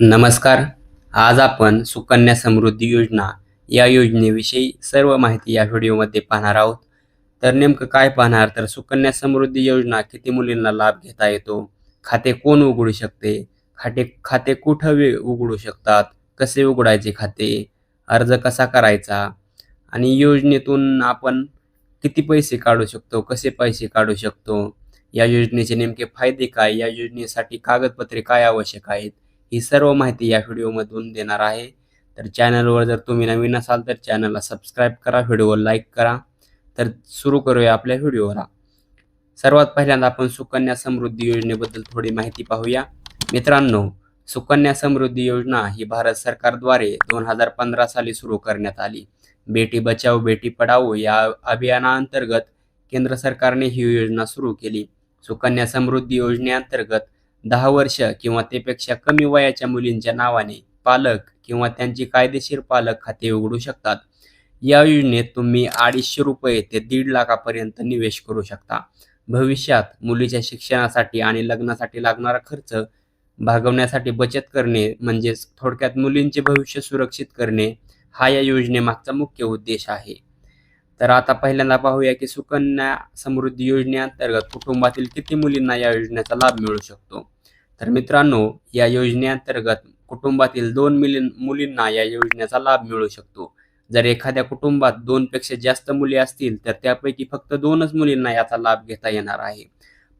नमस्कार. आज आपण सुकन्या समृद्धी योजना या योजनेविषयी सर्व माहिती या व्हिडिओमध्ये पाहणार आहोत. तर नेमकं काय पाहणार? तर सुकन्या समृद्धी योजना किती मुलींना लाभ घेता येतो? खाते कोण उघडू शकते? खाते खाते कुठं वे उघडू शकतात? कसे उघडायचे खाते? अर्ज कसा करायचा? आणि योजनेतून आपण किती पैसे काढू शकतो? कसे पैसे काढू शकतो? या योजनेचे नेमके फायदे काय? या योजनेसाठी कागदपत्रे काय आवश्यक आहेत? ही सर्व माहिती या व्हिडिओमधून देणार आहे. तर चॅनलवर जर तुम्ही नवीन असाल तर चॅनलला सबस्क्राईब करा व्हिडिओ लाईक करा. तर सुरू करूया आपल्या व्हिडिओला. सर्वात पहिल्यांदा आपण सुकन्या समृद्धी योजनेबद्दल थोडी माहिती पाहूया. मित्रांनो सुकन्या समृद्धी योजना ही भारत सरकारद्वारे दोन हजार पंधरा साली सुरू करण्यात आली. बेटी बचाओ बेटी पढाओ या अभियानाअंतर्गत केंद्र सरकारने ही योजना सुरू केली. सुकन्या समृद्धी योजनेअंतर्गत दहा वर्ष किंवा त्यापेक्षा कमी वयाच्या मुलींच्या नावाने पालक किंवा त्यांची कायदेशीर पालक खाते उघडू शकतात. या योजनेत तुम्ही अडीचशे रुपये ते दीड लाखापर्यंत निवेश करू शकता. भविष्यात मुलीच्या शिक्षणासाठी आणि लग्नासाठी लागणारा खर्च भागवण्यासाठी बचत करणे म्हणजेच थोडक्यात मुलींचे भविष्य सुरक्षित करणे हा या योजनेमागचा मुख्य उद्देश आहे. तर आता पहिल्यांदा पाहूया की सुकन्या समृद्धी योजनेअंतर्गत कुटुंबातील किती मुलींना या योजनेचा लाभ मिळू शकतो? तर मित्रांनो या योजनेअंतर्गत कुटुंबातील दोन मिलीन मुलींना या योजनेचा लाभ मिळू शकतो. जर एखाद्या कुटुंबात दोनपेक्षा जास्त मुली असतील तर त्यापैकी फक्त दोनच मुलींना याचा लाभ घेता येणार आहे.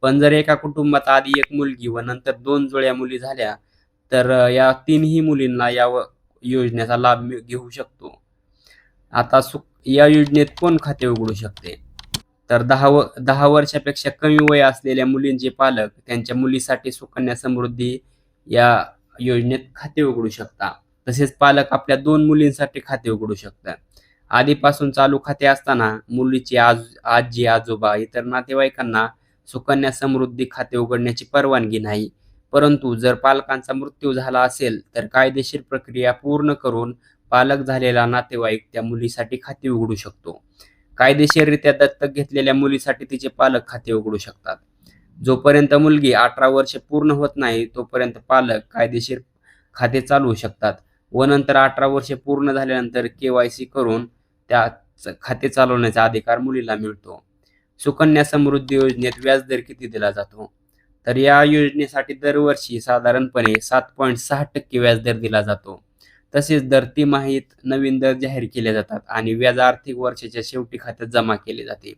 पण जर एका कुटुंबात आधी एक मुलगी व नंतर दोन जुळ्या मुली झाल्या तर या तीनही मुलींना या व- योजनेचा लाभ घेऊ शकतो. आता सु या योजनेत कोण खाते उघडू शकते? तर दहा व दहा वर्षापेक्षा कमी वय असलेल्या मुलींचे पालक त्यांच्या मुलीसाठी सुकन्या समृद्धी या योजनेत खाते उघडू शकता. तसेच पालक आपल्या दोन मुलींसाठी खाते उघडू शकतात आधीपासून चालू खाते असताना मुलीची आज आजी आजोबा इतर नातेवाईकांना सुकन्या समृद्धी खाते उघडण्याची परवानगी नाही. परंतु जर पालकांचा मृत्यू झाला असेल तर कायदेशीर प्रक्रिया पूर्ण करून पालक झालेला नातेवाईक त्या मुलीसाठी खाते उघडू शकतो. कायदेशीररित्या दत्तक घेतलेल्या मुलीसाठी तिचे पालक खाते उघडू शकतात. जोपर्यंत मुलगी अठरा वर्षे पूर्ण होत नाही तोपर्यंत पालक कायदेशीर खाते चालवू शकतात व नंतर अठरा वर्षे पूर्ण झाल्यानंतर के वाय सी करून त्या च- खाते चालवण्याचा अधिकार मुलीला मिळतो. सुकन्या समृद्धी योजनेत व्याजदर किती दिला जातो? तर या योजनेसाठी दरवर्षी साधारणपणे सात पॉईंट सहा टक्के व्याजदर दिला जातो. तसेच दर तिमाहीत नवीन दर जाहीर केले जातात आणि व्याज आर्थिक वर्षाच्या शेवटी खात्यात जमा केले जाते.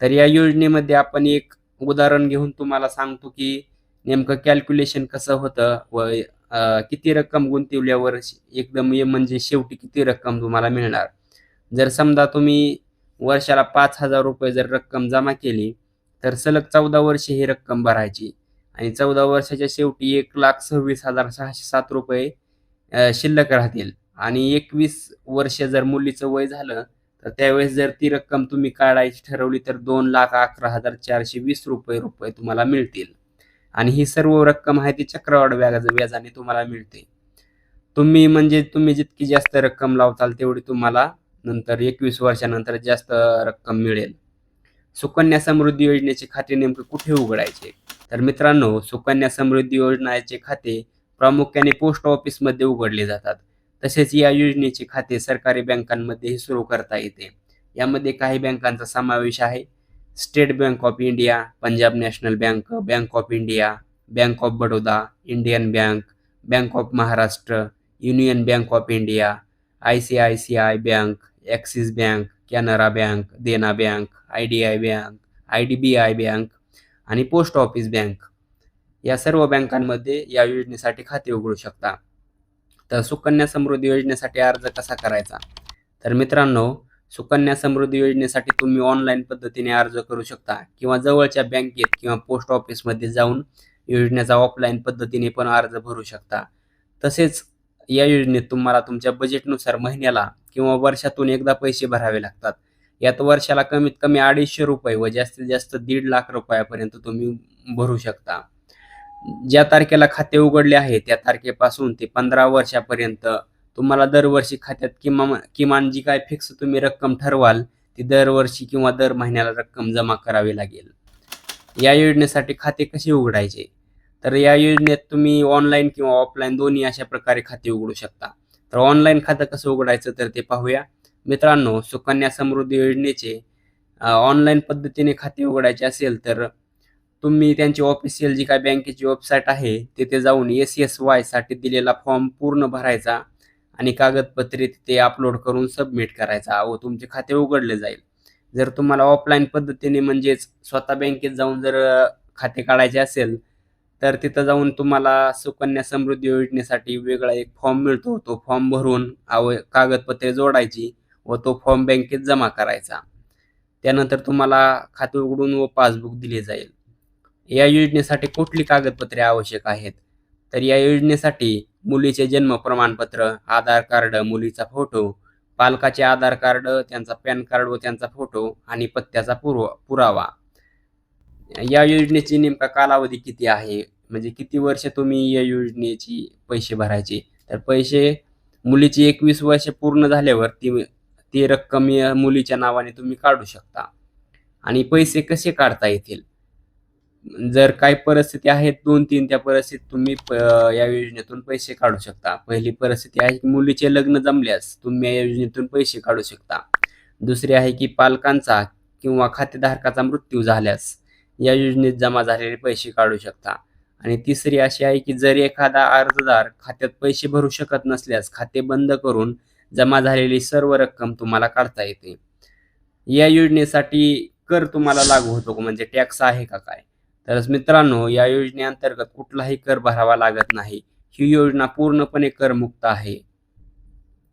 तर या योजनेमध्ये आपण एक उदाहरण घेऊन तुम्हाला सांगतो की नेमकं कॅल्क्युलेशन कसं होतं व किती रक्कम गुंतवल्यावर एकदम ये म्हणजे शेवटी किती रक्कम तुम्हाला मिळणार? जर समजा तुम्ही वर्षाला पाच हजार रुपये जर रक्कम जमा केली तर सलग चौदा वर्षे ही रक्कम भरायची आणि चौदा वर्षाच्या शेवटी एक लाख सव्वीस हजार सहाशे सात रुपये शिल्लक राहतील. आणि एकवीस वर्ष जर मुलीचं वय झालं तर त्यावेळेस जर ती रक्कम तुम्ही काढायची ठरवली तर दोन लाख अकरा हजार चारशे वीस रुपये रुपये तुम्हाला मिळतील. आणि ही सर्व रक्कम आहे ती चक्रवाढ व्याज व्याजाने तुम्हाला मिळते. तुम्ही म्हणजे तुम्ही जितकी जास्त रक्कम लावताल तेवढी तुम्हाला नंतर एकवीस वर्षानंतर जास्त रक्कम मिळेल. सुकन्या समृद्धी योजनेचे खाते नेमके कुठे उघडायचे? तर मित्रांनो सुकन्या समृद्धी योजनेचे खाते प्रामुख्याने पोस्ट ऑफिसमध्ये उघडले जातात. तसेच या योजनेचे खाते सरकारी बँकांमध्येही सुरू करता येते. यामध्ये काही बँकांचा समावेश आहे. State Bank of India Punjab National Bank Bank of India Bank of Baroda Indian Bank Bank of Maharashtra Union Bank of India I C I C I Bank Axis Bank Canara Bank Dena Bank I D I Bank I D B I Bank आणि post office bank. या सर्व बँकांमध्ये या योजनेसाठी खाते उघडू शकता. तर सुकन्या समृद्धी योजनेसाठी अर्ज कसा करायचा? तर मित्रांनो सुकन्या समृद्धी योजनेसाठी तुम्ही ऑनलाईन पद्धतीने अर्ज करू शकता किंवा जवळच्या बँकेत किंवा पोस्ट ऑफिसमध्ये जाऊन योजनेचा ऑफलाईन पद्धतीने पण अर्ज भरू शकता. तसेच या योजनेत तुम्हाला तुमच्या बजेटनुसार महिन्याला किंवा वर्षातून एकदा पैसे भरावे लागतात. यात वर्षाला कमीत कमी अडीचशे रुपये व जास्तीत जास्त दीड लाख रुपयापर्यंत तुम्ही भरू शकता. ज्या तारखेला खाते उघडले आहे त्या तारखेपासून ते पंधरा वर्षापर्यंत तुम्हाला दरवर्षी खात्यात किमान किमान जी काय फिक्स तुम्ही रक्कम ठरवाल ती दरवर्षी किंवा दर महिन्याला रक्कम जमा करावी लागेल. या योजनेसाठी खाते कसे उघडायचे? तर या योजनेत तुम्ही ऑनलाईन किंवा ऑफलाईन दोन्ही अशा प्रकारे खाते उघडू शकता. तर ऑनलाईन खातं कसं उघडायचं तर ते पाहूया. मित्रांनो सुकन्या समृद्धी योजनेचे ऑनलाईन पद्धतीने खाते उघडायचे असेल तर तुम्ही त्यांची ऑफिशियल जी काय बँकेची वेबसाईट आहे तिथे जाऊन एस एस वायसाठी दिलेला फॉर्म पूर्ण भरायचा आणि कागदपत्रे तिथे अपलोड करून सबमिट करायचा. व तुमचे खाते उघडले जाईल. जर तुम्हाला ऑफलाईन पद्धतीने म्हणजेच स्वतः बँकेत जाऊन जर खाते काढायचे असेल तर तिथं जाऊन तुम्हाला सुकन्या समृद्धी योजनेसाठी वेगळा एक फॉर्म मिळतो. तो फॉर्म भरून आव कागदपत्रे जोडायची व तो फॉर्म बँकेत जमा करायचा. त्यानंतर तुम्हाला खाते उघडून व पासबुक दिले जाईल. या योजनेसाठी कुठली कागदपत्रे आवश्यक आहेत? तर या योजनेसाठी मुलीचे जन्म प्रमाणपत्र आधार कार्ड मुलीचा फोटो पालकाचे आधार कार्ड त्यांचा पॅन कार्ड व त्यांचा फोटो आणि पत्त्याचा पुरवा पुरावा. या योजनेची नेमका कालावधी किती आहे? म्हणजे किती वर्ष तुम्ही या योजनेची पैसे भरायचे? तर पैसे मुलीची एकवीस वर्ष पूर्ण झाल्यावर ती ती रक्कम मुलीच्या नावाने तुम्ही काढू शकता. आणि पैसे कसे काढता येतील? जर काही परिस्थिती आहेत दोन तीन त्या परिस्थितीत तुम्ही प- या योजनेतून पैसे काढू शकता. पहिली परिस्थिती आहे की मुलीचे लग्न जमल्यास तुम्ही या योजनेतून पैसे काढू शकता. दुसरी आहे की पालकांचा किंवा खातेधारकाचा मृत्यू झाल्यास या योजनेत जमा झालेले पैसे काढू शकता. आणि तिसरी अशी आहे की जर एखादा अर्जदार खात्यात पैसे भरू शकत नसल्यास खाते बंद करून जमा झालेली सर्व रक्कम तुम्हाला काढता येते. या योजनेसाठी कर तुम्हाला लागू होतो का? म्हणजे टॅक्स आहे का काय? तरच मित्रांनो या योजनेअंतर्गत कुठलाही कर भरावा लागत नाही. ही योजना पूर्णपणे करमुक्त आहे.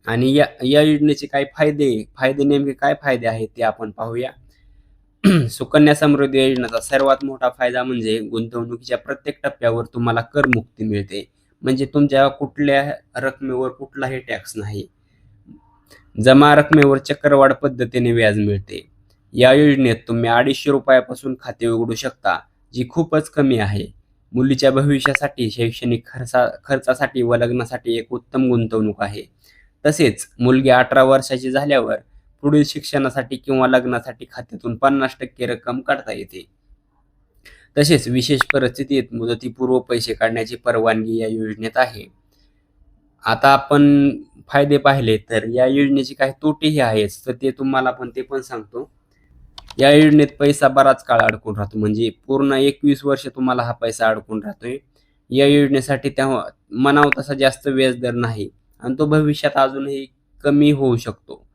आणि या या योजनेचे काय फायदे फायदे नेमके काय फायदे आहेत ते आपण पाहूया. सुकन्या समृद्धी योजनेचा सर्वात मोठा फायदा म्हणजे गुंतवणुकीच्या प्रत्येक टप्प्यावर तुम्हाला करमुक्ती मिळते. म्हणजे तुमच्या कुठल्या रकमेवर कुठलाही टॅक्स नाही. जमा रकमेवर चक्रवाढ पद्धतीने व्याज मिळते. या योजनेत तुम्ही अडीचशे रुपयापासून खाते उघडू शकता. जी खूपच कमी आहे. मुलीच्या भविष्यासाठी शैक्षणिक खर्चा खर्चासाठी व लग्नासाठी एक उत्तम गुंतवणूक आहे. तसेच मुलगी अठरा वर्षाची झाल्यावर पुढील शिक्षणासाठी किंवा लग्नासाठी खात्यातून पन्नास टक्के रक्कम काढता येते. तसेच विशेष परिस्थितीत मुदतीपूर्व पैसे काढण्याची परवानगी या योजनेत आहे. आता आपण फायदे पाहिले तर या योजनेचे काही तोटेही आहेत तर ते तुम्हाला पण ते पण सांगतो. या योजनेत पैसा बराच काळ अडकून राहतो. म्हणजे पूर्ण एकवीस वर्ष तुम्हाला हा पैसा अडकून राहतोय. या योजनेसाठी त्या मनाव तसा जास्त व्याजदर नाही आणि तो भविष्यात अजूनही कमी होऊ शकतो.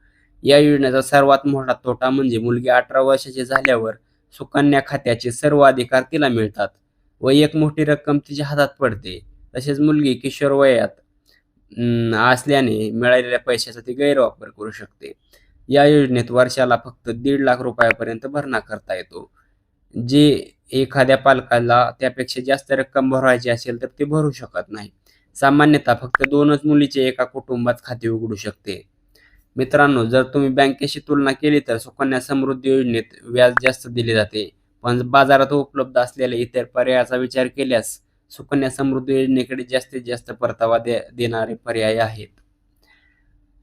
या योजनेचा सर्वात मोठा तोटा म्हणजे मुलगी अठरा वर्षाची झाल्यावर सुकन्या खात्याचे सर्व अधिकार तिला मिळतात व एक मोठी रक्कम तिच्या हातात पडते. तसेच मुलगी किशोर वयात असल्याने मिळालेल्या पैशाचा ती गैरवापर करू शकते. या योजनेत वर्षाला फक्त दीड लाख रुपयापर्यंत भरणा करता येतो. जे एखाद्या पालकाला त्यापेक्षा जास्त रक्कम भरवायची असेल तर ते भरू शकत नाही. सामान्यतः फक्त दोनच मुलीचे एका कुटुंबात खाते उघडू शकते. मित्रांनो जर तुम्ही बँकेशी तुलना केली तर सुकन्या समृद्धी योजनेत व्याज जास्त दिले जाते. पण बाजारात उपलब्ध असलेल्या इतर पर्यायाचा विचार केल्यास सुकन्या समृद्धी योजनेकडे जास्तीत जास्त परतावा दे देणारे पर्याय आहेत.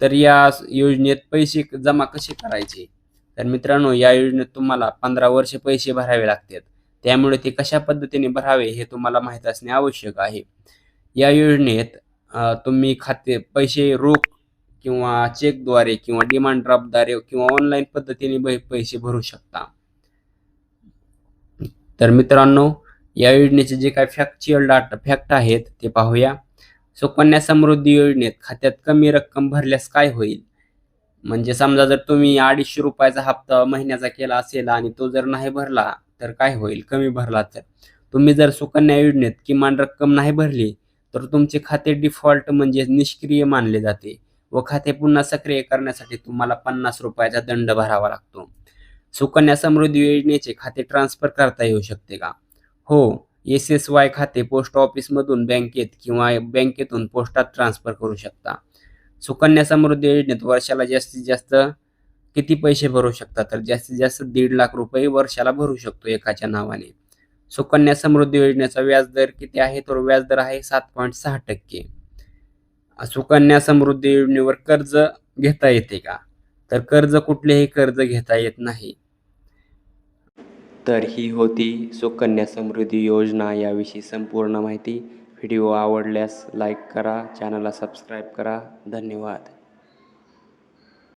तर या योजनेत पैसे जमा कसे करायचे? तर मित्रांनो या योजनेत तुम्हाला पंधरा वर्ष पैसे भरावे लागतात. त्यामुळे ते कशा पद्धतीने भरावे हे तुम्हाला माहीत असणे आवश्यक आहे. या योजनेत तुम्ही खाते पैसे रोख किंवा चेकद्वारे किंवा डिमांड ड्राफ्टद्वारे किंवा ऑनलाईन पद्धतीने पैसे भरू शकता. तर मित्रांनो या योजनेचे जे काही फॅक्च्युअल डाटा फॅक्ट आहेत ते पाहूया. सुकन्या समृद्धी योजनेत खात्यात कमी रक्कम भरल्यास काय होईल? म्हणजे समजा जर तुम्ही अडीचशे रुपयाचा हप्ता महिन्याचा केला असेल आणि तो जर नाही भरला तर काय होईल? कमी भरला तर. तुम्ही जर सुकन्या योजनेत किमान रक्कम नाही भरली तर तुमचे खाते डिफॉल्ट म्हणजे निष्क्रिय मानले जाते व खाते पुन्हा सक्रिय करण्यासाठी तुम्हाला पन्नास रुपयाचा दंड भरावा लागतो. सुकन्या समृद्धी योजनेचे खाते ट्रान्सफर करता येऊ शकते का? हो एस एस वाय खाते पोस्ट ऑफिसमधून बँकेत किंवा बँकेतून पोस्टात ट्रान्सफर करू शकता. सुकन्या समृद्धी योजनेत वर्षाला जास्तीत जास्त किती पैसे भरू शकता? तर जास्तीत जास्त दीड लाख रुपये वर्षाला भरू शकतो एकाच्या नावाने. सुकन्या समृद्धी योजनेचा व्याजदर किती आहे? तर व्याजदर आहे सात पॉईंट सहा टक्के. सुकन्या समृद्धी योजनेवर कर्ज घेता येते का? तर कर्ज कुठलेही कर्ज घेता येत नाही. तर ही होती सुकन्या समृद्धी योजना याविषयी संपूर्ण माहिती. व्हिडिओ आवडल्यास लाईक करा चॅनलला सबस्क्राईब करा. धन्यवाद.